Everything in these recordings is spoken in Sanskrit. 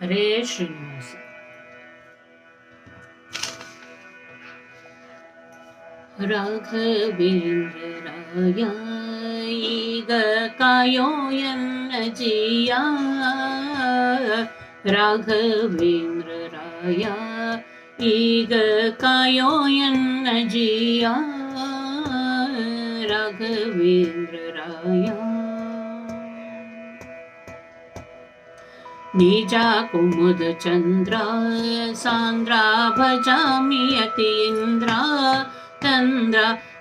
ಹರೇ ಶ್ರೀನಿವಾಸ ರಾಘವೇಂದ್ರ ರಾಯ ಈಗ ಕಾಯೋ ಎನ್ನ ಜಿಯ ರಾಘವೇಂದ್ರ ರಾಯ ಈಗ ಕಾಯೋ ಎನ್ನ ಜಿಯ ರಾಘವೇಂದ್ರ ರಾಯ ನಿಜ ಕುಮುದ ಚಂದ್ರ ಸಾಂದ್ರ ಭಜಾಮಿ ಯತೀಂದ್ರ ಚಂದ್ರ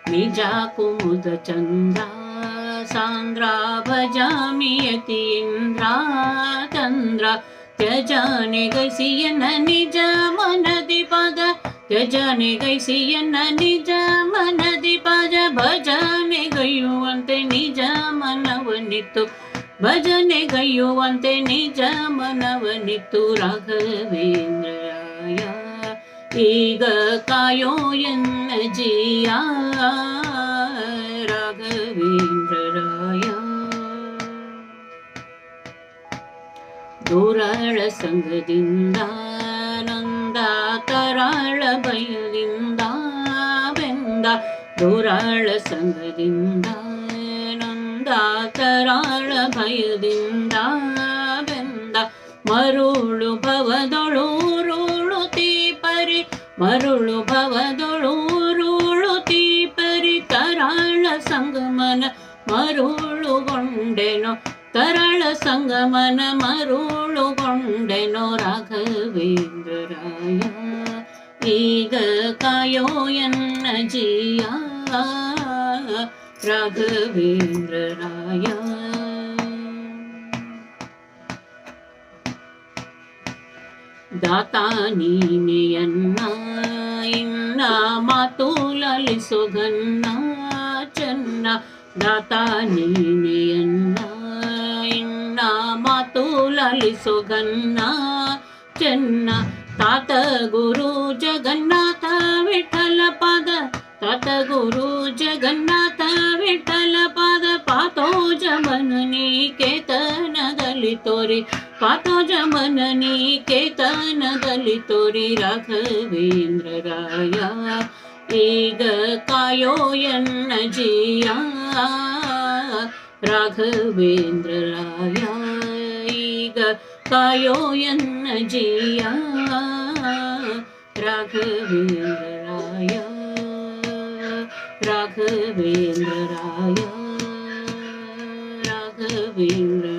ನಿಜ ಕುಮುದ ಚಂದ್ರ ಸಾಂದ್ರ ಭಜಾಮಿ ಯತೀಂದ್ರ ಚಂದ್ರ ತ್ಯಜನೆ ಗೈಸಿಯನ್ನ ನಿಜ ಮನದಿ ಪದ ತ್ಯಜನೆ ಗೈಸಿಯನ್ನ ನಿಜ ಮನದಿ ಪದ ಭಜನೆ ಗೈಯುವಂತೆ ನಿಜ ಮನವನಿತ್ತು ಭಜನೆಗೈಯುವಂತೆ ನಿಜ ಮನವನಿತ್ತು ರಾಘವೇಂದ್ರರಾಯ ಈಗ ಕಾಯೋ ಎನ್ನ ಜಿಯ ರಾಘವೇಂದ್ರರಾಯ ದೂರಾಳ ಸಂಘದಿಂದ ನಂದ ತರಾಳ ಭಯದಿಂದ ಬೆಂದ ದೂರಾಳ ಸಂಘದಿಂದ ನಂದ ತರಾಳ ಭಯದಿಂದ ಬೆಂದ ಮರುಳು ಭವದೊಳೂರುಳು ತೀಪರಿ ಮರುಳು ಭವದೊಳೂರುಳು ತೀಪರಿ ತರಾಳ ಸಂಗಮನ ಮರುಳುಗೊಂಡೆನೋ ತರಳ ಸಂಗಮನ ಮರುಳುಗೊಂಡೆನೋ ರಾಘವೇಂದ್ರರಾಯ ಈಗ ಕಾಯೋ ಎನ್ನ ಜಿಯ राघवेन्द्रनाय దాతా నీనేయన్నా ఇన్న మాతోలలి సొగన్న చెన్న. దాతా నీనేయన్నా ఇన్న మాతోలలి సొగన్న చెన్న. తాత గురు జగన్నాథ విఠల పద ಜಗನ್ನಾಥ ವಿಠಲ ಪದ ತಾತ ಗುರು ಜಗನ್ನಾಥ ವಿಠಲ ಪದ ಪಾತೋ ಜಮನನಿ ಕೇತನದಲ್ಲಿ ತೋರಿ ಪಾತೋ ಜಮನನಿ ಕೇತನದಲ್ಲಿ ತೋರಿ ರಾಘವೇಂದ್ರರಾಯ ಈಗ ಕಾಯೋ ಎನ್ನ ಜಿಯ ರಾಘವೇಂದ್ರರಾಯ ಈಗ ಕಾಯೋ ಎನ್ನ ಜಿಯ ராகவேந்திராய ராகவேந்திர